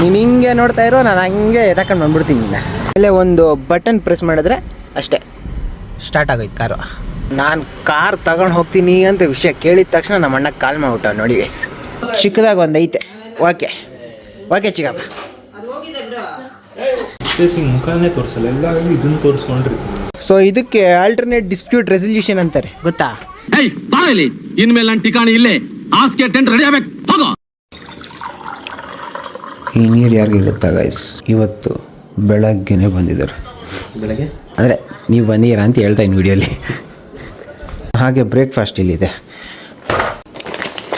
ನೀನು ಹಿಂಗೆ ನೋಡ್ತಾ ಇರೋ ನಾನು ಹಂಗೆ ತಕೊಂಡು ಬಂದ್ಬಿಡ್ತೀನಿ ಇನ್ನ ಅಲ್ಲೇ ಒಂದು ಬಟನ್ ಪ್ರೆಸ್ ಮಾಡಿದ್ರೆ ಅಷ್ಟೇ. ಸ್ಟಾರ್ಟ್ ಆಗೋಯ್ತು ಕಾರು ನಾನು ಕಾರ್ ತಗೊಂಡು ಹೋಗ್ತೀನಿ ಅಂತ ವಿಷಯ ಕೇಳಿದ ತಕ್ಷಣ ನಮ್ಮ ಅಣ್ಣ ಕಾಲ್ ಮಾಡ್ಬಿಟ್ಟ ನೋಡಿ ಗೈಸ್ ಚಿಕ್ಕದಾಗ ಒಂದು ಐತೆ ಓಕೆ ಓಕೆ ಚಿಕ್ಕಪ್ಪ ಮುಖನೇ ತೋರಿಸಲ್ಲ ಎಲ್ಲ ಇದನ್ನ ತೋರಿಸ್ಕೊಂಡಿರ್ತೀನಿ. ಸೊ ಇದಕ್ಕೆ ಆಲ್ಟರ್ನೇಟ್ ಡಿಸ್ಪ್ಯೂಟ್ ರೆಸಲ್ಯೂಷನ್ ಅಂತಾರೆ ಗೊತ್ತಾ? ಇನ್ಮೇಲೆ ನನ್ನ ಠಿಕಾಣಿ ಇಲ್ಲೇ. ಹಾಸಿಗೆ ಟೆಂಟ್ ರೆಡಿ ಆಗ್ಬೇಕು. ಹೋಗೋ. ಈ ನೀರು ಯಾರಿಗೆ ಗೊತ್ತಾ ಗೈಸ್ ಇವತ್ತು ಬೆಳಗ್ಗೆನೆ ಬಂದಿದ್ದಾರೆ. ಬೆಳಗ್ಗೆ? ಅಂದರೆ ನೀವು ಬಂದಿರ ಅಂತ ಹೇಳ್ತಾ ಇನ್ನು ವಿಡಿಯೋಲಿ ಹಾಗೆ ಬ್ರೇಕ್ಫಾಸ್ಟ್ ಇಲ್ಲಿದೆ.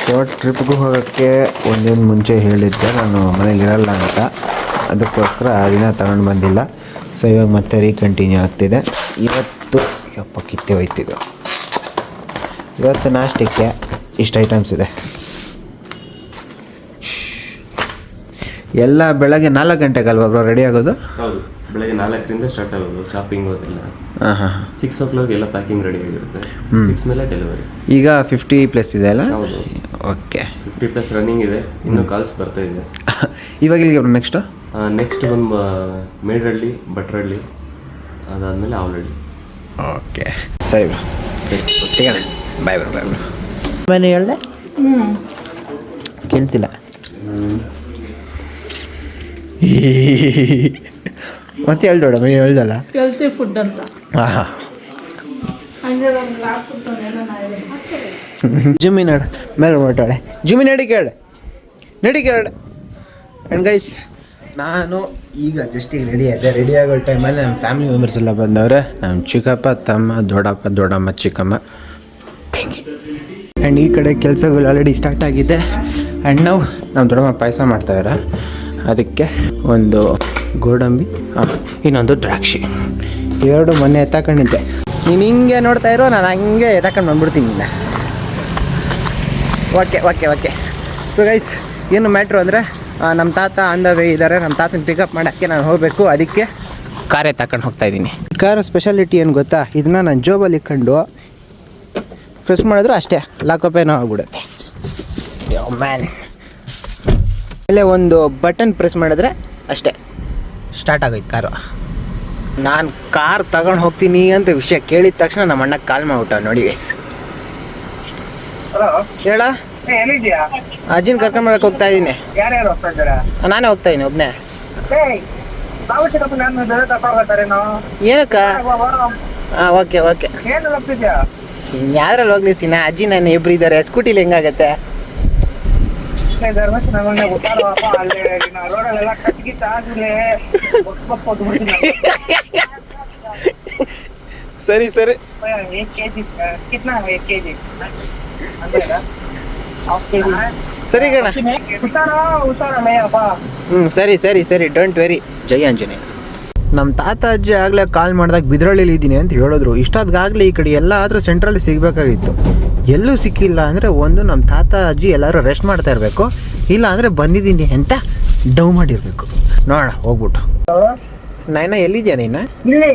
ಶಾರ್ಟ್ ಟ್ರಿಪ್ಗೆ ಹೋಗೋಕ್ಕೆ ಒಂದೇನು ಮುಂಚೆ ಹೇಳಿದ್ದೆ ನಾನು ಮನೇಲಿ ಇರಲ್ಲ ಅಂತ. ಅದಕ್ಕೋಸ್ಕರ ಆ ದಿನ ತಗೊಂಡು ಬಂದಿಲ್ಲ. ಸೊ ಇವಾಗ ಮತ್ತೆ ರೀಕಂಟಿನ್ಯೂ ಆಗ್ತಿದೆ. ಇವತ್ತು ಯಪ್ಪ ಕಿತ್ತೆ ಹೋಯ್ತಿದ್ದು ಇವತ್ತು ನಾಷ್ಟಕ್ಕೆ ಇಷ್ಟು ಐಟಮ್ಸ್ ಇದೆ. ಎಲ್ಲ ಬೆಳಗ್ಗೆ ನಾಲ್ಕು ಗಂಟೆಗಲ್ವಾ ಬ್ರೋ ರೆಡಿ ಆಗೋದು? ಹೌದು. ಬೆಳಗ್ಗೆ ನಾಲ್ಕರಿಂದ ಸ್ಟಾರ್ಟ್ ಆಗೋದು ಶಾಪಿಂಗ್ ಹೋಗಿಲ್ಲ ಹಾಂ ಹಾಂ ಸಿಕ್ಸ್ ಓ ಕ್ಲಾಕ್ ಎಲ್ಲ ಪ್ಯಾಕಿಂಗ್ ರೆಡಿ ಆಗಿರುತ್ತೆ. ಸಿಕ್ಸ್ ಮೇಲೆ ಡೆಲಿವರಿ ಈಗ ಫಿಫ್ಟಿ ಪ್ಲಸ್ ಇದೆ ಅಲ್ಲ? ಹೌದು. ಓಕೆ ಫಿಫ್ಟಿ ಪ್ಲಸ್ ರನ್ನಿಂಗ್ ಇದೆ. ಇನ್ನು ಕಾಲ್ಸ್ ಬರ್ತಾ ಇದೆ. ಇವಾಗ ಇಲ್ಲಿಗೆ ನೆಕ್ಸ್ಟು ನೆಕ್ಸ್ಟ್ ಒಂದು ಮೇಡ್ರಳ್ಳಿ ಭಟ್ರಳ್ಳಿ ಅದಾದಮೇಲೆ ಆಲ್ರೆಡಿ ಓಕೆ ಸರಿ ಬ್ರೋ ಸಿಗೋಣ. ಬಾಯ್ ಬ್ರೋ ಬಾಯ್ ಬ್ರೋ ಮನೆ ಹೇಳ್ದೆ ಕೇಳ್ತಿಲ್ಲ. ಮತ್ತೆ ಹೇಳ್ದೋಡ ಮೇ ಹೇಳ್ದಲ್ಲ. ಹೆಲ್ತಿ ಫುಡ್ ಅಂತ. ಹಾಂ ಹಾಂ ಜುಮ್ಮಿ ನಡು ಮೇಲೆ ಹೊರಟಾಳೆ. ಜುಮಿ ನಡಿ ಕೇಳೆ. ನಡಿ ಕೇಳೆ. ಆ್ಯಂಡ್ ಗೈಸ್ ನಾನು ಈಗ ಜಸ್ಟ್ ಈಗ ರೆಡಿ ಆದೆ. ರೆಡಿ ಆಗೋ ಟೈಮಲ್ಲಿ ನಮ್ಮ ಫ್ಯಾಮಿಲಿ ಮೆಂಬರ್ಸ್ ಎಲ್ಲ ಬಂದವ್ರೆ. ನಮ್ಮ ಚಿಕ್ಕಪ್ಪ ತಮ್ಮ ದೊಡ್ಡಪ್ಪ ದೊಡ್ಡಮ್ಮ ಚಿಕ್ಕಮ್ಮ. ಥ್ಯಾಂಕ್ ಯು ಆ್ಯಂಡ್ ಈ ಕಡೆ ಕೆಲಸಗಳು ಆಲ್ರೆಡಿ ಸ್ಟಾರ್ಟ್ ಆಗಿದೆ. ಆ್ಯಂಡ್ ನಾವು ನಮ್ಮ ದೊಡ್ಡಮ್ಮ ಪಾಯಸ ಮಾಡ್ತಾಯಿರ ಅದಕ್ಕೆ ಒಂದು ಗೋಡಂಬಿ ಇನ್ನೊಂದು ದ್ರಾಕ್ಷಿ. ಎರಡು ಮೊನ್ನೆ ಎತ್ತಾಕೊಂಡಿದ್ದೆ. ನೀನು ಹಿಂಗೆ ನೋಡ್ತಾ ಇರೋ, ನಾನು ಹಂಗೆ ಎತ್ತಾಕೊಂಡು ಬಂದ್ಬಿಡ್ತೀನಿ ಇನ್ನ. Okay okay okay. So guys ಏನು ಮ್ಯಾಟ್ರು ಅಂದರೆ ನಮ್ಮ ತಾತ ಆನ್ ದ ವೇ ಇದ್ದಾರೆ ನಮ್ಮ ತಾತನ ಪಿಕಪ್ ಮಾಡೋಕ್ಕೆ ನಾನು ಹೋಗಬೇಕು. ಅದಕ್ಕೆ ಕಾರೇ ತಗೊಂಡು ಹೋಗ್ತಾ ಇದ್ದೀನಿ. ಕಾರ್ ಸ್ಪೆಷಾಲಿಟಿ ಏನು ಗೊತ್ತಾ? ಇದನ್ನ ನಾನು ಜೋಬಲ್ಲಿ ಇಟ್ಕೊಂಡು ಪ್ರೆಸ್ ಮಾಡಿದ್ರು ಅಷ್ಟೇ. ಲಾಕಪ್ ಏನೋ ಆಗ್ಬಿಡುತ್ತೆ. ಮ್ಯಾನ್ ಅಲ್ಲೇ ಒಂದು ಬಟನ್ ಪ್ರೆಸ್ ಮಾಡಿದ್ರೆ ಅಷ್ಟೇ. ಸ್ಟಾರ್ಟ್ ಆಗೋಯ್ತು ಕಾರು ನಾನು ಕಾರ್ ತಗೊಂಡು ಹೋಗ್ತೀನಿ ಅಂತ ವಿಷಯ ಕೇಳಿದ ತಕ್ಷಣ ನಮ್ಮ ಅಣ್ಣ ಕಾಲ್ ಮಾಡ್ಬಿಟ್ಟ ನೋಡಿ ಗೈಸ್ ಹೇಳ? ಅಜ್ಜಿನ ಕರ್ಕೊಂಡ್ ಹೋಗ್ತಾ ಇದ್ದೀನಿ ಯಾರ್ಯಾರು ಹೋಗ್ತಾ ಇದೀನಿ ನಾನೇ ಹೋಗ್ತಾ ಇದ್ದೀನಿ ಒಬ್ನೇ. ಏನಕ್ಕ? ಹಾಂ ಓಕೆ ಓಕೆ ಯಾರಲ್ಲಿ ಹೋಗ್ಲಿ ಸಿನ ಅಜ್ಜಿ ನಾನು ಇಬ್ರು ಇದ್ದಾರೆ ಸ್ಕೂಟಿಲಿ ಹೆಂಗಾಗತ್ತೆ? ಸರಿ ಸರಿ. ಸರಿ ಗಣ. ಹ್ಞೂ ಸರಿ ಸರಿ ಸರಿ. ಡೋಂಟ್ ವೆರಿ ಜೈ ಆಂಜನೇಯ. ನಮ್ಮ ತಾತ ಅಜ್ಜಿ ಆಗಲೇ ಕಾಲ್ ಮಾಡಿದಾಗ ಬಿದ್ರಳ್ಳಿಲಿ ಇದ್ದೀನಿ ಅಂತ ಹೇಳಿದ್ರು. ಇಷ್ಟಾದಾಗಲೇ ಈ ಕಡೆ ಎಲ್ಲ ಆದರೂ ಸೆಂಟ್ರಲ್ಲಿ ಸಿಗಬೇಕಾಗಿತ್ತು. ಎಲ್ಲೂ ಸಿಕ್ಕಿಲ್ಲ ಅಂದರೆ ಒಂದು ನಮ್ಮ ತಾತ ಅಜ್ಜಿ ಎಲ್ಲರೂ ರೆಸ್ಟ್ ಮಾಡ್ತಾ ಇರಬೇಕು. ಇಲ್ಲ ಅಂದರೆ ಬಂದಿದ್ದೀನಿ ಅಂತ ಡೌ ಮಾಡಿರಬೇಕು. ನೋಡೋಣ ಹೋಗ್ಬಿಟ್ಟು. ನಾಯ್ನ ಎಲ್ಲಿದ್ಯಾ ನೀನು? ಇಲ್ಲಿ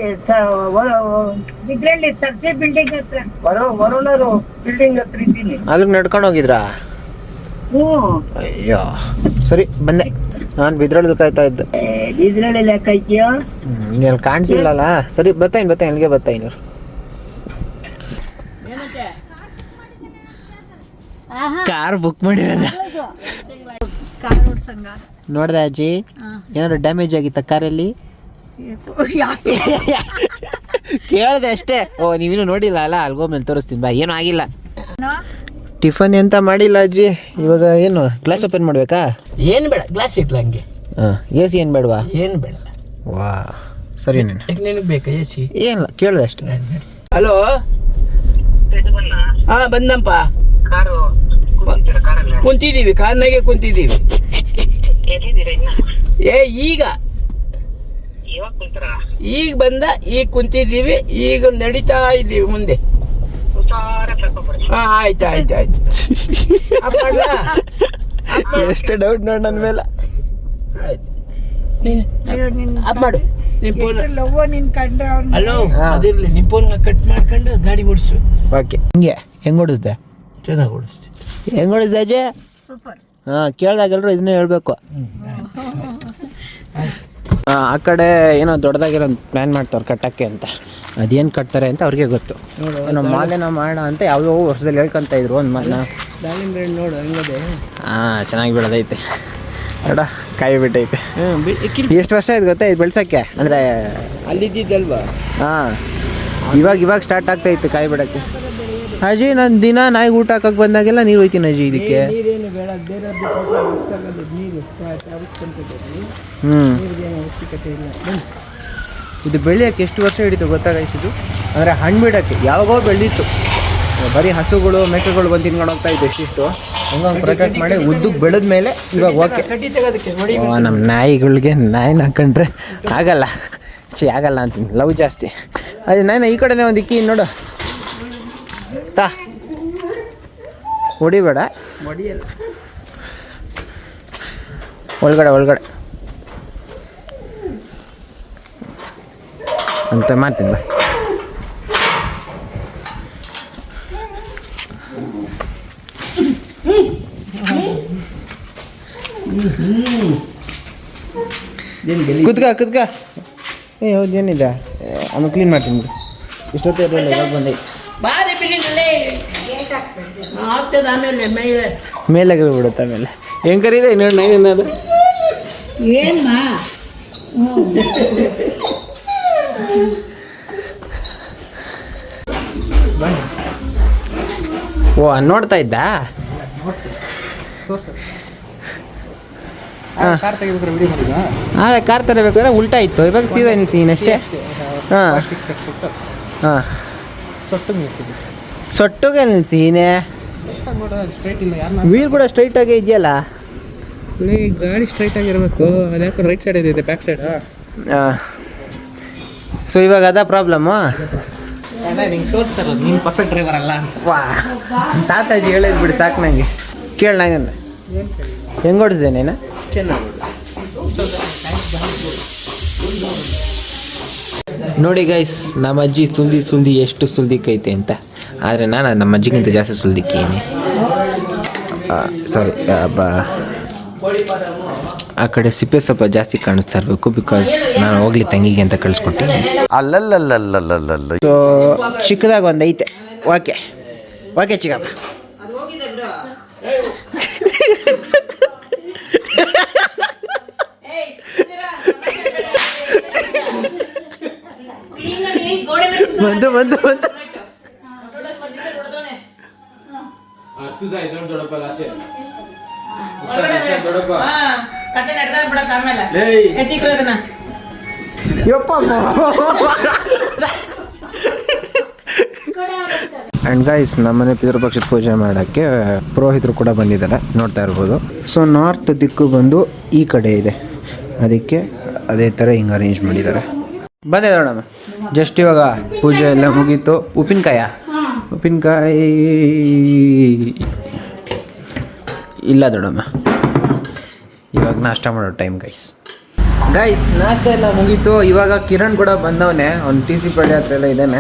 ಇದ್ರಲ್ಲಿ ಸರ್ಜೆ ಬಿಲ್ಡಿಂಗ್ ಹತ್ರ. ವರೋ ವರುಣರು ಬಿಲ್ಡಿಂಗ್ ಹತ್ರ ಇದ್ದೀನಿ. ಅಲ್ಲಿಗೆ ನಡ್ಕೊಂಡು ಹೋಗಿದ್ರಾ? ಹ್ಞೂ. ಅಯ್ಯೋ ಸರಿ ಬಂದೆ ನಾನು ಬಿದ್ರಳ್ಳಿ ಕಾಯ್ತಾ ಇದ್ದೆ. ಇದ್ರಲ್ಲಿ ಲೆಕ್ಕ ಇದೆಯಾ ನೀನು ಕಾಣಿಸಿಲ್ಲಲ್ಲ. ಸರಿ ಬತ್ತಾಯಿನಿ ಬತ್ತಾಯಿನಿ ಅಲ್ಲಿಗೆ ಬತ್ತಾಯಿನಿ ಕಾರ್ ಬುಕ್ ಮಾಡಿರೋದ. ಕಾರ್ ಓಡ್ಸಂಗ. ನೋಡ್ದೆ ಅಜ್ಜಿ ಏನಾದ್ರು ಡ್ಯಾಮೇಜ್ ಆಗಿತ್ತ ಕಾರಲ್ಲಿ? ಕೇಳ್ದೆ ಅಷ್ಟೇ. ಓ ನೀವಿನ್ನೂ ನೋಡಿಲ್ಲ ಅಲ್ಲ? ಅಲ್ಗೋಮೇಲೆ ತೋರಿಸ್ತೀನಿ ಬಾ. ಏನೂ ಆಗಿಲ್ಲ. ಟಿಫನ್ ಎಂತ ಮಾಡಿಲ್ಲ ಅಜ್ಜಿ. ಇವಾಗ ಏನು ಗ್ಲಾಸ್ ಓಪನ್ ಮಾಡಬೇಕಾ? ಏನು ಬೇಡ ಗ್ಲಾಸ್ ಇಟ್ಲ ಹಂಗೆ. ಹಾಂ ಎ ಸಿ ಏನು ಬೇಡವಾ? ಏನು ಬೇಡ. ವಾ ಸರಿ ನೀನು. ನಿನಗೆ ಬೇಕಾ ಎ ಸಿ ಏನಿಲ್ಲ ಕೇಳಿದೆ ಅಷ್ಟೇ. ಹಲೋ? ಹಾ ಬಂದಪ್ಪ ಕಾರು. ಕುಂತಿದ್ದೀವಿ ಕಾರ್ನಾಗೆ ಕುಂತಿದ್ದೀವಿ. ಏ ಈಗ. ಈಗ ಬಂದ ಈಗ ಕುಂತಿದ್ದೀವಿ ಈಗ ನಡೀತಾ ಇದ್ದೀವಿ ಮುಂದೆ. ಹಾ ಆಯ್ತು ಆಯ್ತು ಆಯ್ತು. ಎಷ್ಟು ಡೌಟ್ ನೋಡಿ ನನ್ನ ಮೇಲೆ. ಆಯ್ತು. ನೀನು ಅಪ್ ಮಾಡು. ನಿನ್ ಫೋನ್ ಲವ್ವ ನಿನ್ ಕಂಡ್ರೆ ಅವ್ನ್. ಹಲೋ. ಅದಿರ್ಲಿ ನಿನ್ ಫೋನ್ ಕಟ್ ಮಾಡ್ಕೊಂಡು ಗಾಡಿ ಓಡಿಸು. ಓಕೆ ಹಿಂಗೆ ಹೆಂಗೆ ಹೊಡಿಸ್ದೆ ಚೆನ್ನಾಗಿ ಓಡಿಸ್ತೀನಿ ಹೆಂಗೆ ಹೊಡಿಸ್ದೆ ಅಜ್ಜಿ ಸೂಪರ್. ಹಾಂ ಕೇಳ್ದಾಗೆಲ್ಲರೂ ಇದನ್ನೇ ಹೇಳ್ಬೇಕು. ಆ, ಕಡೆ ಏನೋ ದೊಡ್ಡದಾಗಿರೋ ಪ್ಲ್ಯಾನ್ ಮಾಡ್ತಾರೆ ಕಟ್ಟಕ್ಕೆ ಅಂತ. ಅದೇನು ಕಟ್ತಾರೆ ಅಂತ ಅವ್ರಿಗೆ ಗೊತ್ತು. ಏನೋ ಮಾಲೆನ ಮಾಡೋಣ ಅಂತ ಯಾವುದೋ ವರ್ಷದಲ್ಲಿ ಹೇಳ್ಕೊಂತ ಇದ್ರು ಒಂದು ಮಾಲೆನ ದಾಳಿಂಬೆ ನೋಡು ಹಂಗದೆ. ಹಾಂ ಚೆನ್ನಾಗಿ ಬೆಳೆದೈತೆ. ನೋಡ ಕಾಯಿ ಬಿಟ್ಟೈತೆ. ಎಷ್ಟು ವರ್ಷ ಆಯ್ತು ಗೊತ್ತಾ ಇದು ಬೆಳ್ಸೋಕ್ಕೆ? ಅಂದರೆ ಅಲ್ಲಿದ್ದಲ್ವಾ ಹಾಂ ಇವಾಗ ಇವಾಗ ಸ್ಟಾರ್ಟ್ ಆಗ್ತೈತೆ ಕಾಯಿ ಬಿಡೋಕ್ಕೆ. ಅಜ್ಜಿ ನಾನು ದಿನ ನಾಯಿಗೆ ಊಟ ಹಾಕಕ್ಕೆ ಬಂದಾಗೆಲ್ಲ ನೀರು ಹೋಯ್ತೀನಿ ಅಜ್ಜಿ ಇದಕ್ಕೆ. ನೀರೇನು ಬೇಡ. ಬೇರೆ ನೀರು ತರಿಸ್ಕೊಂತಿದ್ದೀವಿ ಹ್ಞೂ ನೀರಿಗೇನು ಅವಶ್ಯಕತೆ ಇಲ್ಲ. ಇದು ಬೆಳೆಯೋಕ್ಕೆ ಎಷ್ಟು ವರ್ಷ ಹಿಡಿತು ಗೊತ್ತಾಗಿಸಿದ್ದು ಅಂದರೆ ಹಣ್ಣು ಬಿಡೋಕ್ಕೆ. ಯಾವಾಗೋ ಬೆಳೆದಿತ್ತು. ಬರೀ ಹಸುಗಳು ಮೇಕೆಗಳು ಬಂದು ತಿನ್ಕೊಂಡು ಹೋಗ್ತಾ ಇತ್ತು ಎಷ್ಟಿಷ್ಟು. ಹಂಗೊಂದು ಪ್ರೊಟೆಕ್ಟ್ ಮಾಡಿ ಉದ್ದಕ್ಕೆ ಬೆಳೆದ ಮೇಲೆ ಇವಾಗ ಓಕೆ. ನಮ್ಮ ನಾಯಿಗಳಿಗೆ ನಾಯಿನ ಹಾಕೊಂಡ್ರೆ ಆಗಲ್ಲ. ಚಿ ಆಗಲ್ಲ ಅಂತೀನಿ. ಲವ್ ಜಾಸ್ತಿ. ಅದೇ ನಾಯಿನ ಈ ಕಡೆನೇ ಒಂದು ಇಕ್ಕಿ ನೋಡು. ತಾ ಹೊಡಿಬೇಡ. ಒಳಗಡೆ ಒಳಗಡೆ. ಅಂತ ಮಾಡ್ತೀನಿ, ಬಾ. ಕುತ್ಕ ಕುತ್ಕ. ಏ, ಹೌದು ಏನಿದೆ ಆಮೇಲೆ ಕ್ಲೀನ್ ಮಾಡ್ತೀನಿ ಬಿಡಿ. ಇಷ್ಟೊತ್ತೇ ಇರಲಿಲ್ಲ ಆಗ್ತದ ಆಮೇಲೆ ಮೇಲೆ. ಮೇಲೆ ಬಿಡುತ್ತೆ ಆಮೇಲೆ. ಹೆಂಗೆ ಕರೀದೆ ಇನ್ನೊಂದು ನೈನ್ ಅನ್ನೋದು ಏನ ಓ ನೋಡ್ತಾ ಇದ್ದ? ಕಾರ್ ಆಗ ಕಾರ್ ತರಬೇಕಾದ್ರೆ ಉಲ್ಟಾ ಇತ್ತು. ಇವಾಗ ಸೀದಾ ಸೀನ್ ಅಷ್ಟೇ. ಹಾಂ. ಹಾಂ. ಸೊಟ್ಟು ನಿಲ್ಸಿದ್ದು ಸೊಟ್ಟುಗೆ ಸೀನೆ ಸ್ಟ್ರೈಟ್ ಇಲ್ಲ ಯಾರನ್ನ ವೀಲ್ ಕೂಡ ಸ್ಟ್ರೈಟ್ ಆಗೇ ಇದೆಯಲ್ಲ? ಗಾಡಿ ಸ್ಟ್ರೈಟ್ ಆಗಿರಬೇಕು. ಅದ್ಯಾಕೆ ರೈಟ್ ಸೈಡ್ ಇದೆ ಬ್ಯಾಕ್ ಸೈಡ್ ಸೊ ಇವಾಗ ಅದ ಪ್ರಾಬ್ಲಮ್ಮು ನೀನು ಪರ್ಫೆಕ್ಟ್ ಡ್ರೈವರ್ ಅಲ್ಲ ವಾ. ತಾತಾಜಿ ಹೇಳಿದ್ ಬಿಡಿ ಸಾಕು ನನಗೆ ಕೇಳ ನಂಗೆ ಹೆಂಗೆ ಹೊಡಿಸಿದೆ ನೀನು? ನೋಡಿ ಗೈಸ್ ನಮ್ಮ ಅಜ್ಜಿ ಸುಂದಿ ಸುಂದಿ ಎಷ್ಟು ಸುಲ್ದಿಕ್ಕೈತೆ ಅಂತ. ಆದರೆ ನಾನು ನಮ್ಮ ಅಜ್ಜಿಗಿಂತ ಜಾಸ್ತಿ ಸುಲ್ದಿಕ್ಕೀನಿ. ಸಾರಿ ಬ ಆ ಕಡೆ ಸಿಪ್ಪೆ ಸ್ವಲ್ಪ ಜಾಸ್ತಿ ಕಾಣಿಸ್ತಾ ಇರಬೇಕು ಬಿಕಾಸ್ ನಾನು ಹೋಗ್ಲಿ ತಂಗಿಗೆ ಅಂತ ಕಳಿಸ್ಕೊಟ್ಟೆ ಅಲ್ಲಲ್ಲಲ್ಲಲ್ಲಲ್ಲಲ್ಲ. ಸೊ ಚಿಕ್ಕದಾಗ ಒಂದು ಐತೆ. ಓಕೆ. ಓಕೆ ಚಿಕ್ಕಪ್ಪ. ಬಂದು ಬಂದು ಬಂದು. ಯಪ್ಪ ಆ್ಯಂಡ್ ಗೈಸ್ ನಮ್ಮನೆ ಪಿತೃಪಕ್ಷದ ಪೂಜೆ ಮಾಡೋಕ್ಕೆ ಪುರೋಹಿತರು ಕೂಡ ಬಂದಿದ್ದಾರೆ ನೋಡ್ತಾ ಇರ್ಬೋದು. ಸೊ ನಾರ್ತ್ ದಿಕ್ಕು ಬಂದು ಈ ಕಡೆ ಇದೆ. ಅದಕ್ಕೆ ಅದೇ ಥರ ಹಿಂಗೆ ಅರೇಂಜ್ ಮಾಡಿದ್ದಾರೆ. ಬಂದೆ ನೋಡೋಣ ಜಸ್ಟ್ ಇವಾಗ ಪೂಜೆ ಎಲ್ಲ ಮುಗೀತು. ಉಪ್ಪಿನಕಾಯ. ಉಪ್ಪಿನಕಾಯಿ. ಇಲ್ಲ ದೊಡಮ್ಮ ಇವಾಗ ನಾಷ್ಟ ಮಾಡೋ ಟೈಮ್ ಗೈಸ್ ಗೈಸ್ ನಾಷ್ಟ ಎಲ್ಲ ಮುಗೀತು. ಇವಾಗ ಕಿರಣ್ ಕೂಡ ಬಂದವನೇ. ಅವ್ನು ಟಿ ಸಿ ಪಳ್ಳಿ ಹತ್ರ ಎಲ್ಲ ಇದ್ದಾನೆ.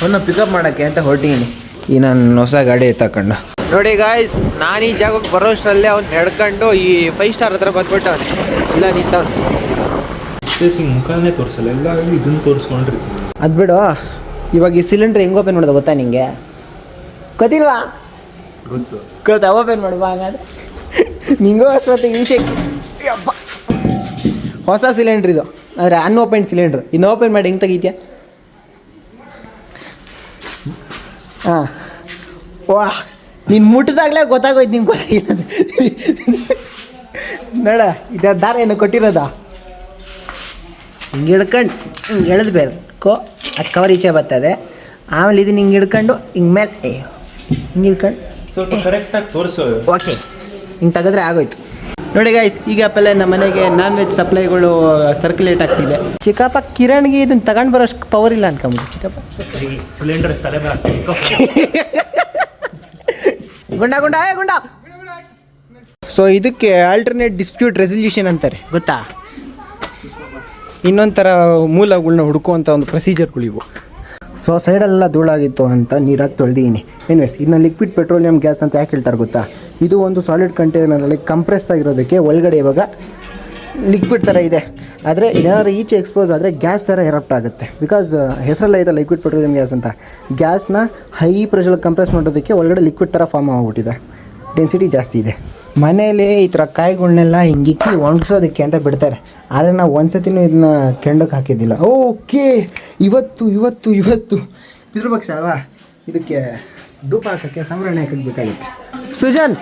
ಅವನ್ನ ಪಿಕಪ್ ಮಾಡೋಕ್ಕೆ ಅಂತ ಹೊರಟಿದ್ದೀನಿ ಈ ನಾನು ಹೊಸ ಗಾಡಿ ತಗೊಂಡು ನೋಡಿ ಗಾಯ್ಸ್ ನಾನು ಈ ಜಾಗಕ್ಕೆ ಬರೋಷ್ಟರಲ್ಲಿ ಅವ್ನು ನಡ್ಕೊಂಡು ಈ ಫೈವ್ ಸ್ಟಾರ್ ಹತ್ರ ಬಂದ್ಬಿಟ್ಟವನೆ. ಇಲ್ಲ ನಿಂತ ಮುಖನೇ ತೋರಿಸಲ್ಲ. ಎಲ್ಲ ಇದನ್ನು ತೋರಿಸ್ಕೊಂಡಿರ್ತೀನಿ. ಅದು ಬಿಡು. ಇವಾಗ ಈ ಸಿಲಿಂಡ್ರ್ ಹೆಂಗೆ ಓಪನ್ ಮಾಡೋದು ಗೊತ್ತಾ ನಿಂಗೆ? ಗೊತ್ತಿಲ್ವಾ? ಗೊತ್ತು. ಗೊತ್ತಾ? ಓಪನ್ ಮಾಡುವ ಹಾಗಾದ್ರೆ. ನಿಂಗೂ ಅಷ್ಟೊತ್ತು ಈಚೆ ಯಪ್ಪ. ಹೊಸ ಸಿಲಿಂಡ್ರ್ ಇದು. ಆದರೆ ಅನ್ಓಪನ್ ಸಿಲಿಂಡ್ರ್ ಇನ್ನು ಓಪನ್ ಮಾಡಿ ಹೆಂಗೆ ತೆಗಿತ್ಯಾ? ಹಾಂ. ವಾ. ನೀನು ಮುಟ್ಟಿದಾಗಲೇ ಗೊತ್ತಾಗೋಯ್ತು ನಿಂಗೆ ಗೊತ್ತಾಗಿಲ್ಲ ನೋಡ ಇದು ದಾರ ಏನು ಕೊಟ್ಟಿರೋದಾ? ಹಿಂಗೆ ಹಿಡ್ಕೊಂಡು ಹಿಂಗೆ ಎಳೆದ್ಬೇಕು ಅದು ಕವರ್ ಈಚೆ ಬರ್ತದೆ. ಆಮೇಲೆ ಇದನ್ನ ಹಿಂಗೆ ಹಿಡ್ಕೊಂಡು ಹಿಂಗೆ ಮೇಲೆ ಹಿಂಗೆ ಹಿಡ್ಕೊಂಡು ಸ್ವಲ್ಪ ಕರೆಕ್ಟಾಗಿ ತೋರಿಸೋ. ಓಕೆ ಹಿಂಗೆ ತೆಗೆದ್ರೆ ಆಗೋಯ್ತು. ನೋಡಿ ಗಾಯ್ಸ್ ಈಗ ಪಲ್ಲೆ ನಮ್ಮ ಮನೆಗೆ ನಾನ್ ವೆಜ್ ಸಪ್ಲೈಗಳು ಸರ್ಕ್ಯುಲೇಟ್ ಆಗ್ತಿದೆ. ಚಿಕ್ಕಪ್ಪ ಕಿರಣ್ಗೆ ಇದನ್ನ ತಗೊಂಡು ಬರೋಷ್ಟು ಪವರ್ ಇಲ್ಲ ಅನ್ಕೊಂಬಿ ಚಿಕ್ಕಪ್ಪ. ಸಿಲಿಂಡರ್ ತಲೆ ಗುಂಡ ಗುಂಡ ಗುಂಡ. ಸೊ ಇದಕ್ಕೆ ಆಲ್ಟರ್ನೇಟ್ ಡಿಸ್ಪ್ಯೂಟ್ ರೆಸಲ್ಯೂಷನ್ ಅಂತಾರೆ ಗೊತ್ತಾ? ಇನ್ನೊಂದು ಥರ ಮೂಲಗಳನ್ನ ಹುಡುಕುವಂಥ ಒಂದು ಪ್ರೊಸೀಜರ್ಗಳಿವು ಸೊ ಸೈಡಲ್ಲೆಲ್ಲ ಧೂಳಾಗಿತ್ತು ಅಂತ ನೀರಾಗಿ ತೊಳೆದಿದ್ದೀನಿ ಎನಿವೇಸ್ ಇದನ್ನ ಲಿಕ್ವಿಡ್ ಪೆಟ್ರೋಲಿಯಂ ಗ್ಯಾಸ್ ಅಂತ ಯಾಕೆ ಹೇಳ್ತಾರೆ ಗೊತ್ತಾ? ಇದು ಒಂದು ಸಾಲಿಡ್ ಕಂಟೈನರಲ್ಲಿ ಕಂಪ್ರೆಸ್ ಆಗಿರೋದಕ್ಕೆ ಒಳಗಡೆ ಇವಾಗ ಲಿಕ್ವಿಡ್ ಥರ ಇದೆ. ಆದರೆ ಏನಾದ್ರು ಈಚೆ ಎಕ್ಸ್ಪೋಸ್ ಆದರೆ ಗ್ಯಾಸ್ ಥರ ಎರಪ್ಟ್ ಆಗುತ್ತೆ. ಬಿಕಾಸ್ ಹೆಸರಲ್ಲ ಇದೆ ಲಿಕ್ವಿಡ್ ಪೆಟ್ರೋಲಿಯಂ ಗ್ಯಾಸ್ ಅಂತ. ಗ್ಯಾಸ್ನ ಹೈ ಪ್ರೆಷರ್ ಕಂಪ್ರೆಸ್ ಮಾಡೋದಕ್ಕೆ ಒಳಗಡೆ ಲಿಕ್ವಿಡ್ ಥರ ಫಾರ್ಮ್ ಆಗಿಬಿಟ್ಟಿದೆ. ಡೆನ್ಸಿಟಿ ಜಾಸ್ತಿ ಇದೆ. ಮನೆಯಲ್ಲಿ ಈ ಥರ ಕಾಯಿಗಳನ್ನೆಲ್ಲ ಹಿಂಗಿಕ್ಕಿ ಒಣಗಿಸೋದಕ್ಕೆ ಅಂತ ಬಿಡ್ತಾರೆ. ಆದರೆ ನಾವು ಒಂದ್ಸತಿನೂ ಇದನ್ನ ಕೆಂಡಕ್ಕೆ ಹಾಕಿದ್ದಿಲ್ಲ. ಓಕೆ ಇವತ್ತು ಇವತ್ತು ಇವತ್ತು. ಪಿತೃಪಕ್ಷ ಅಲ್ವಾ? ಇದಕ್ಕೆ ಧೂಪ ಹಾಕೋಕ್ಕೆ ಸಂಗ್ರಹಣೆ ಹಾಕಕ್ಕೆ ಬೇಕಾಗಿತ್ತು ಸುಜಾನ್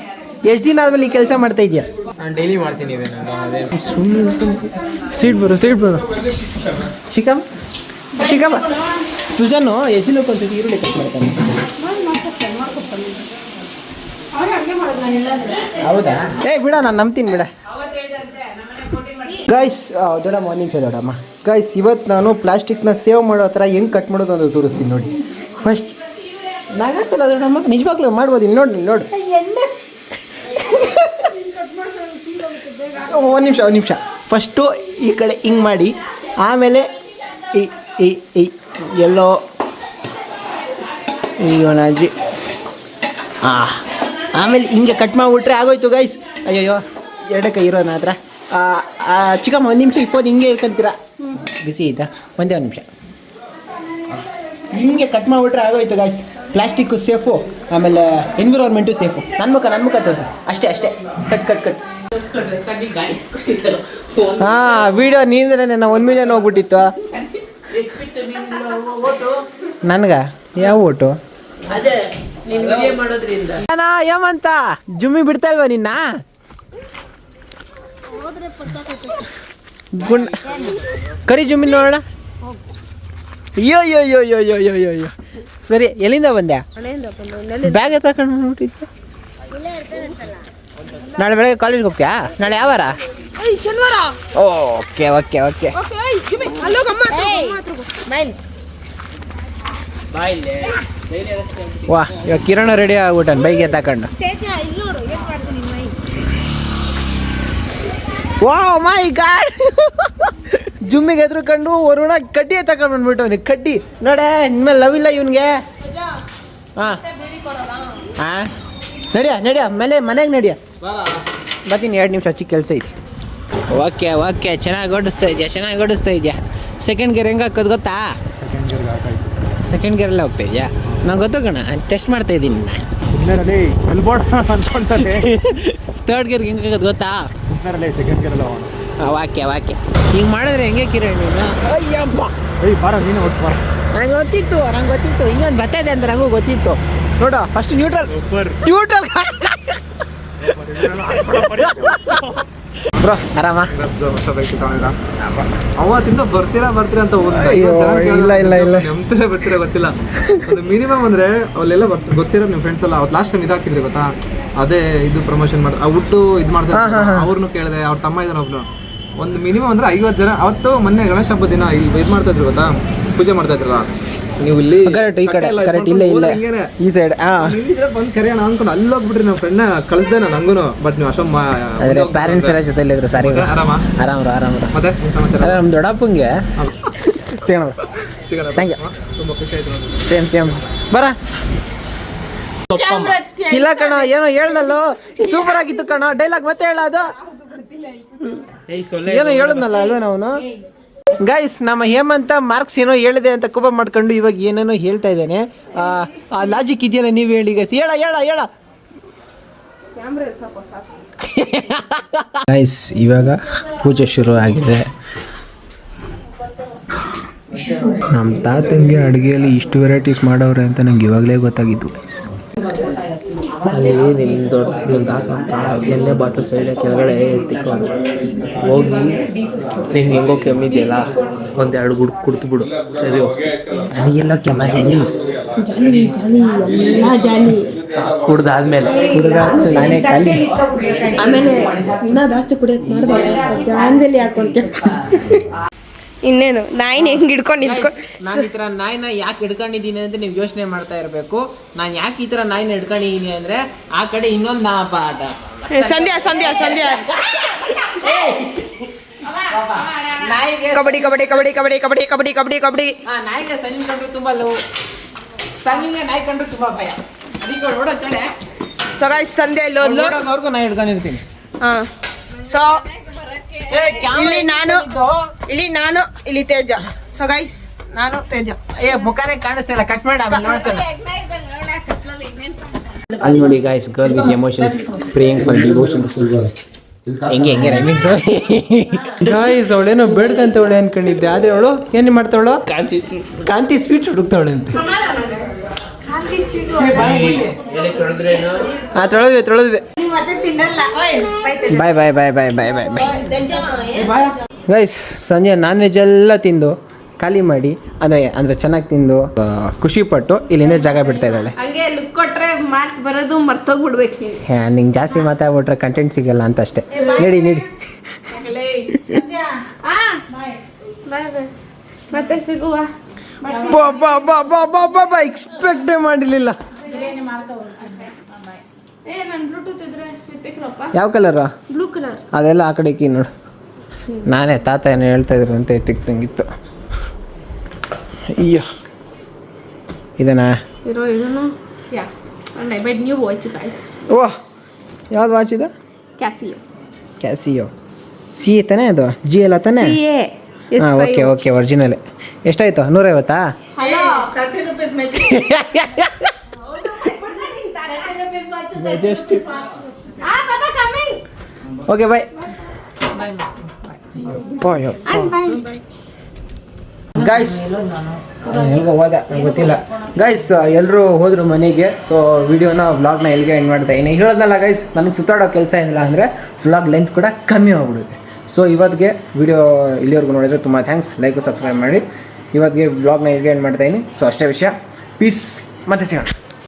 ಎಷ್ಟು ದಿನ ಆದಮೇಲೆ ಈ ಕೆಲಸ ಮಾಡ್ತಾ ಇದೆಯಾ ನಾನು ಡೈಲಿ ಮಾಡ್ತೀನಿ ಸುಮ್ಮನೆ ಸೀಟ್ ಬರು ಸೀಟ್ ಬರು. ಚಿಕಮ್ ಶಿಕಮ್ಮ ಸುಜಾನು ಎಷ್ಟು ದಿನಕ್ಕೆ ಒಂದು ಈರುಳ್ಳಿ ಕಟ್ ಮಾಡ್ತಾನೆ? ಹೌದಾ? ಏ, ಬಿಡ, ನಾನು ನಂಬ್ತೀನಿ, ಬಿಡ. ಗೈಸ್ ದೊಡ್ಡಮ್ಮ ಒಂದು ನಿಮಿಷ, ದೊಡ್ಡಮ್ಮ. ಗೈಸ್ ಇವತ್ತು ನಾನು ಪ್ಲಾಸ್ಟಿಕ್ನ ಸೇವ್ ಮಾಡೋ ಥರ ಹೆಂಗೆ ಕಟ್ ಮಾಡೋದು ಅಂತ ತೋರಿಸ್ತೀನಿ ನೋಡಿ. ಫಸ್ಟ್ ನಾಗಲ್ಲ ದೊಡ್ಡಮ್ಮ? ನಿಜವಾಗ್ಲೂ ಮಾಡ್ಬೋದು ಇಲ್ಲಿ ನೋಡಿ ನೋಡಿ. ಒಂದು ನಿಮಿಷ ಒಂದು ನಿಮಿಷ. ಫಸ್ಟು ಈ ಕಡೆ ಹಿಂಗೆ ಮಾಡಿ. ಆಮೇಲೆ ಈ ಈ ಈ, ಎಲ್ಲೋ. ಅಜ್ಜಿ ಹಾಂ ಆಮೇಲೆ ಹಿಂಗೆ ಕಟ್ ಮಾಡಿಬಿಟ್ರೆ ಆಗೋಯ್ತು ಗೈಸ್ ಅಯ್ಯಯ್ಯೋ ಎರಡೇ ಕೈ ಇರೋಣ ಹತ್ರ ಚಿಕ್ಕಮ್ಮ ಒಂದು ನಿಮಿಷ ಈ ಫೋನ್ ಹಿಂಗೆ ಇಳ್ಕೊಂತೀರ ಬಿಸಿ ಇದ್ದ. ಒಂದೇ ಒಂದು ನಿಮಿಷ. ಹಿಂಗೆ ಕಟ್ ಮಾಡಿಬಿಟ್ರೆ ಆಗೋಯ್ತು ಗಾಯ್ಸ್ ಪ್ಲಾಸ್ಟಿಕ್ಕು ಸೇಫು ಆಮೇಲೆ ಎನ್ವಿರಾನ್ಮೆಂಟು ಸೇಫು ನನ್ನ ಮುಖ ನನ್ನ ಮುಖ ತೋರಿಸು. ಅಷ್ಟೇ ಅಷ್ಟೇ. ಕಟ್ ಕಟ್ ಕಟ್ ಹಾಂ ವಿಡಿಯೋ ನೀಂದ್ರೆ ನನ್ನ ಒಂದು ಮಿಲಿಯನ್ ಹೋಗ್ಬಿಟ್ಟಿತ್ತು. ನನ್ಗ? ಯಾವ ಓಟು ಅದೇ. ನೀನ್ ವಿಡಿಯೋ ಮಾಡೋದ್ರಿಂದ. ಅಣ್ಣ ಏಮಂತ ಜುಮ್ಮಿ ಬಿಡ್ತಾ ಇಲ್ವಾ ನಿನ್ನ? ಗುಂಡ್ ಕರಿ ಜುಮ್ಮಿ ನೋಡೋಣ. ಅಯ್ಯೋ ಅಯ್ಯೋ ಅಯ್ಯೋ ಅಯ್ಯೋ ಅಯ್ಯೋ ಅಯ್ಯೋ ಅಯ್ಯೋ ಅಯ್ಯೋ. ಸರಿ ಎಲ್ಲಿಂದ ಬಂದೆ ಬ್ಯಾಗ್ ತಕೊಂಡು ಬಂದ್ಬಿಟ್ಟಿದ್ದೆ ನಾಳೆ ಬೆಳಗ್ಗೆ ಕಾಲೇಜ್ಗೆ ಹೋಗ್ತೀಯಾ? ನಾಳೆ ಯಾವಾರ ಶನಿವಾರ? Okay okay okay. ವಾ ಇವಾಗ ಕಿರಣ ರೆಡಿ ಆಗ್ಬಿಟ್ಟನ್, ಬೈಕ್ ತಕೊಂಡು ವಾ ಮೈ ಗಾಡ್ ಜುಮ್ಮಿಗೆ ಎದ್ರುಕೊಂಡು ವರುಣ ಕಡ್ಡಿ ತಗೊಂಡು ಬಂದ್ಬಿಟ್ಟವನಿ ಕಡ್ಡಿ. ನೋಡೆ, ಇನ್ಮೇಲೆ ಲವ್ ಇಲ್ಲ ಇವನಿಗೆ. ಹಾಂ. ಹಾಂ. ನಡಿಯ ನಡಿಯ ಮೇಲೆ ಮನೆಗೆ ನಡಿಯ. ಬರ್ತೀನಿ ಎರಡು ನಿಮಿಷ ಚಿಕ್ಕ ಕೆಲಸ ಐತಿ ಓಕೆ ಓಕೆ, ಚೆನ್ನಾಗಿ ಓಡಿಸ್ತಾ ಇದೆಯಾ, ಚೆನ್ನಾಗಿ ಓಡಿಸ್ತಾ ಇದೆಯಾ? ಸೆಕೆಂಡ್ ಗೇರ್ ಹೆಂಗೆ ಹಾಕೋದು ಗೊತ್ತಾ? ಸೆಕೆಂಡ್ ಗೇರಲ್ಲೇ ಹೋಗ್ತಾ ಇದೆಯಾ? ನಂಗೆ ಗೊತ್ತಾಗೋಣ ಟೆಸ್ಟ್ ಮಾಡ್ತಾ ಇದ್ದೀನಿ ತರ್ಡ್ ಗೇರ್ಗೆ ಹೆಂಗೆ ಹಾಕೋದು ಗೊತ್ತಾ? ವಾಕ್ಯ ವಾಕ್ಯ. ಹಿಂಗೆ ಮಾಡಿದ್ರೆ ಹೆಂಗೆ ಕಿರಣ್ ನೀನು? ಅಯ್ಯಮ್ಮ ನಂಗೆ ಗೊತ್ತಿತ್ತು ನಂಗೆ ಗೊತ್ತಿತ್ತು. ಇನ್ನೊಂದು ಬರ್ತದೆ ಅಂತ ನಂಗೂ ಗೊತ್ತಿತ್ತು. ನೋಡು ಫಸ್ಟ್ ನ್ಯೂಟ್ರಲ್ ನ್ಯೂಟ್ರಲ್ ಬ್ರೋ. ಆರಾಮ? ಅವತ್ತಿಂದ ಬರ್ತೀರಾ ಬರ್ತೀರಾ ಅಂತ ಇಲ್ಲ, ಇಲ್ಲ, ಇಲ್ಲ. ನಂಬ್ತೀರಾ ಬರ್ತೀರಾ ಗೊತ್ತಿಲ್ಲ. ಅದು ಮಿನಿಮಮ್ ಅಂದ್ರೆ ಅಲ್ಲೆಲ್ಲ ಬರ್ತಾರೆ. ಗೊತ್ತಿರೋ ನಿಮ್ಮ ಫ್ರೆಂಡ್ಸ್ ಎಲ್ಲ. ಅವ್ರು ಲಾಸ್ಟ್ ಟೈಮ್ ಇದಾಕಿದ್ರಿ ಗೊತ್ತಾ? ಅದೇ ಇದು ಪ್ರಮೋಷನ್ ಮಾಡಿ ಆ ಹುಟ್ಟು ಇದು ಮಾಡ್ತಾರೆ ಅವ್ರನ್ನು ಕೇಳಿದೆ ಅವ್ರ ತಮ್ಮ ಇದ್ದಾನೆ ಒಬ್ರು. ಒಂದು ಮಿನಿಮಮ್ ಅಂದ್ರೆ ಐವತ್ತು ಜನ ಅವತ್ತು ಮೊನ್ನೆ ಗಣೇಶ ಹಬ್ಬದ ದಿನ ಇಲ್ಲಿ ಇದು ಮಾಡ್ತಾ ಇದ್ರು ಗೊತ್ತಾ? ಪೂಜೆ ಮಾಡ್ತಾ ಇದ್ರಲ್ಲ. ನೀವು ಇಲ್ಲಿ ಕರೆಕ್ಟ್ ಈ ಕಡೆ ಎಲ್ಲ ಕರೆಕ್ಟ್ ಇಲ್ಲೇ ಇಲ್ಲೇ ಈ ಸೈಡ್ ಹಾಂ ಇಲ್ಲಿದ್ರೆ ಬಂದು ಕರೆಯೋಣ ಅನ್ಕೊಂಡು ಅಲ್ಲಿ ಹೋಗ್ಬಿಟ್ರಿ ನಮ್ಮ ಫ್ರೆಂಡ್ ಕಳಿಸ್ದೆ ನಾನು ಹಂಗೂ ಬಟ್ ನೀವು ಅಷ್ಟೊಂದು ಆದರೆ ಪ್ಯಾರೆಂಟ್ಸ್ ಎಲ್ಲ ಜೊತೆಲಿ ಇದ್ರು ಸಾರಿ ಆರಾಮ? ಆರಾಮ್ರು ಆರಾಮ್ರು ಮತ್ತೆ ಅದೇ ನಮ್ಮ ದೊಡ್ಡಪ್ಪಂಗೆ ಸಿಗೋಣ. ಸಿಗೋಣ ಥ್ಯಾಂಕ್ ಯು ತುಂಬಾ ಖುಷಿ ಆಯ್ತು ಸೇಮ್ ಸೇಮ್ ಬರ. ಇಲ್ಲ ಕಣ ಏನೋ ಹೇಳ್ದಲ್ಲೋ? ಸೂಪರ್ ಆಗಿತ್ತು ಕಣ. ಡೈಲಾಗ್ ಮತ್ತೆ ಹೇಳ ಅದು. ಏನೋ ಹೇಳಿದ್ನಲ್ಲ ಅಲ್ವೇನ ಅವನು? ಗೈಸ್ ನಮ್ಮ ಹೇಮಂತ ಮಾರ್ಕ್ಸ್ ಏನೋ ಹೇಳಿದೆ ಅಂತ ಕೋಪ ಮಾಡ್ಕೊಂಡು ಇವಾಗ ಏನೇನೋ ಹೇಳ್ತಾ ಇದ್ದಾನೆ. ಆ ಲಾಜಿಕ್ ಇದೆಯಲ್ಲ ನೀವು ಹೇಳಿ ಗೈಸ್ ಹೇಳ ಹೇಳ ಹೇಳ. ಗೈಸ್ ಇವಾಗ ಪೂಜೆ ಶುರು ಆಗಿದೆ. ನಮ್ಮ ತಾತಂಗೆ ಅಡುಗೆಯಲ್ಲಿ ಇಷ್ಟು ವೆರೈಟೀಸ್ ಮಾಡೋರೆ ಅಂತ ನಂಗೆ ಇವಾಗಲೇ ಗೊತ್ತಾಗಿತ್ತು ಅಲ್ಲಿ ನಿಮ್ಮ ದೊಡ್ಡ ತಾತ ಎಣ್ಣೆ ಬಾಟಲ್ ಸೈಡ್ ಕೆಳಗಡೆ ಎತ್ತಿಕೊಂಡು ಹೋಗಿ ನಿಂಗೆ ಹೆಂಗೋ ಕೆಮ್ಮಿದೆಯಲ್ಲ ಒಂದೆರಡು ಗುಡ್ ಕುಡ್ತು ಬಿಡು. ಸರಿ ನನಗೆಲ್ಲ ಕೆಮ್ಮಿ ಜಾಲಿ ಕುಡ್ದಾದ್ಮೇಲೆ. ನಾನೇ ಖಾಲಿ ಆಮೇಲೆ ಇನ್ನ ಜಾಸ್ತಿ ಕುಡಿಯಕ್ ಮಾಡಿದೆ ಜಾಂಜಲಿ ಹಾಕೊಂತ. ಇನ್ನೇನು ನಾಯಿನ ಹೆಂಗ್ ಹಿಡ್ಕೊಂಡು ನಿಂತ್ಕೊಂಡು ನಾನು ಈ ತರ ನಾಯಿನ ಯಾಕೆ ಹಿಡ್ಕೊಂಡಿದ್ದೀನಿ ಅಂತ ನೀವು ಯೋಚನೆ ಮಾಡ್ತಾ ಇರಬೇಕು. ನಾನು ಯಾಕೆ ಈ ಥರ ನಾಯಿನ ಹಿಡ್ಕೊಂಡಿದ್ದೀನಿ ಅಂದರೆ ಆ ಕಡೆ ಇನ್ನೊಂದು ನಾ ಪಾಠ. ಸಂಧ್ಯಾ ಸಂಧ್ಯಾ ಸಂಧ್ಯಾ. ನಾಯಿಗೆ ಕಬಡ್ಡಿ ಕಬಡ್ಡಿ ಕಬಡ್ಡಿ ಕಬಡ್ಡಿ ಕಬಡ್ಡಿ ಕಬಡ್ಡಿ ಕಬಡ್ಡಿ ಕಬಡ್ಡಿ. ಆ ನಾಯಿಗೆ ಸಂಜೆ ಕಂಡ್ರು ತುಂಬಾ ಲವ್. ಸಂಗಿಗೆ ನಾಯಿ ಕಂಡ್ರು ತುಂಬ ಭಯ. ಅದಕ್ಕೆ ನೋಡೋ ಕಡೆ ಸೊ ಗಾಯ್ಸ್ ಸಂಧ್ಯಾ ಇಲ್ಲಿ ಹೋದ್ಲು ಅವ್ರಿಗೂ ನಾಯಿ ಹಿಡ್ಕೊಂಡಿರ್ತೀನಿ. ಹಾಂ. ಸೊ ಇಲ್ಲಿ ನಾನು ಇಲ್ಲಿ ನಾನು ಇಲ್ಲಿ ತೇಜ. ಸೊ ಗೈಸ್ ನಾನು ತೇಜ. ಏ ಮುಖನೇ ಕಾಣಿಸ್ತಿಲ್ಲ ಕಟ್ ಮಾಡಿ ಆಮೇಲೆ ನೋಡ್ತಾನೆ. ಅಲ್ಲಿ ನೋಡಿ guys girl with emotions praying for devotions ಹೆಂಗೆ ಹೆಂಗೆ ರನ್ನಿಂಗ್ ಗಾಯ್ಸ್ ಅವಳೇನೋ ಬೇಡ್ಕಂತವಳೆ ಅನ್ಕೊಂಡಿದ್ದೆ. ಆದ್ರೆ ಅವಳು ಏನು ಮಾಡ್ತಾವಳು? ಕಾಂತಿ ಸ್ವೀಟ್ ಹುಡುಕ್ತಾವಳೆ ಅಂತ. ಆ ತೊಳೆದ್ವಿ ತೊಳೆದ್ವಿ ಬಾಯ್ ಬಾಯ್ ಬಾಯ್ ಬಾಯ್ ಬಾಯ್ ಬಾಯ್ ಬಾಯ್. ಗೈಸ್ ಸಂಜೆ ನಾನ್ ವೆಜ್ ಎಲ್ಲ ತಿಂದು ಖಾಲಿ ಮಾಡಿ ಅಂದರೆ ಅಂದರೆ ಚೆನ್ನಾಗಿ ತಿಂದು ಖುಷಿ ಪಟ್ಟು ಇಲ್ಲಿಂದ ಜಾಗ ಬಿಡ್ತಾ ಇದ್ದಾಳೆ. ಹಂಗೆ ಲುಕ್ ಕೊಟ್ರೆ ಮಾತ್ ಬರೋದು ಮರ್ತೋಗ್ಬಿಡ್ಬೇಕು ನಿಂಗೆ ಜಾಸ್ತಿ ಮಾತಾಡ್ಬಿಟ್ರೆ ಕಂಟೆಂಟ್ ಸಿಗಲ್ಲ ಅಂತ ಅಷ್ಟೇ. ಬಾ ಬಾ ಬಾಯ್. ಬಾಯ್ ಮತ್ತೆ ಸಿಗುವ? ಎಕ್ಸ್ಪೆಕ್ಟೇ ಮಾಡಿರಲಿಲ್ಲ ಏ ನನ್ನ ಬ್ಲೂಟೂತ್ ಇದ್ರೆ ಎತ್ತಿಕ್ರಪ್ಪ ಯಾವ ಕಲರು ಬ್ಲೂ ಕಲರ್ ಅದೆಲ್ಲ ಆ ಕಡೆ ಇಕ್ಕಿ ನೋಡು. ನಾನೇ ತಾತ ಏನೋ ಹೇಳ್ತಾ ಇದ್ರು ಅಂತ ಎತ್ತಿಕ್ತಂಗಿತ್ತು. ಅಯ್ಯೋ. ಇದನಾ ಇರೋ ಇದನ್ನು? ಯಾ ಬೈಟ್ ವಾಚ್ ಗಾಯ್ಸ್ ಓಹ್ ಯಾವ್ದು ವಾಚ್ ಇದು? ಕ್ಯಾಸಿಯೋ ಕ್ಯಾಸಿಯೋ ಸಿ ತಾನೇ ಅದು? ಜಿ ಎಲ್ಲ ತಾನೇ? C A. ಹಾಂ ಓಕೆ ಓಕೆ ಒರಿಜಿನಲ್ ಎಷ್ಟಾಯ್ತು? ನೂರೈವತ್ತಾ? ಹಲೋ ಮೆಜೆಸ್ಟಿಕ್ ಆ ಕಮಿಂಗ್ ಓಕೆ ಬಾಯ್ ಓಯೋ ಗಾಯ್ಸ್ ಎಲ್ಗೋ ಹೋದ ಗೊತ್ತಿಲ್ಲ. ಗೈಸ್ ಎಲ್ಲರೂ ಹೋದ್ರು ಮನೆಗೆ ಸೊ ವಿಡಿಯೋನ ವ್ಲಾಗ್ನ ಎಲ್ಲಿಗೆ ಎಂಡ್ ಮಾಡ್ತಾ ಇದ್ದೀನಿ. ಹೇಳೋದ್ನಲ್ಲ ಗೈಸ್ ನನಗೆ ಸುತ್ತಾಡೋ ಕೆಲಸ ಏನಿಲ್ಲ ಅಂದರೆ ವ್ಲಾಗ್ ಲೆಂತ್ ಕೂಡ ಕಮ್ಮಿ ಆಗ್ಬಿಡುತ್ತೆ. ಸೊ ಇವತ್ತಿಗೆ ವಿಡಿಯೋ ಇಲ್ಲಿವರೆಗೂ ನೋಡಿದ್ರೆ ತುಂಬ ಥ್ಯಾಂಕ್ಸ್ ಲೈಕ್ ಸಬ್ಸ್ಕ್ರೈಬ್ ಮಾಡಿ. ಇವತ್ತಿಗೆ ವ್ಲಾಗ್ನ ಇಲ್ಲಿಗೆ ಎಂಡ್ ಮಾಡ್ತಾ ಇದ್ದೀನಿ. ಸೊ ಅಷ್ಟೇ ವಿಷಯ. ಪೀಸ್ ಮತ್ತೆ ಸಿಗೋಣ.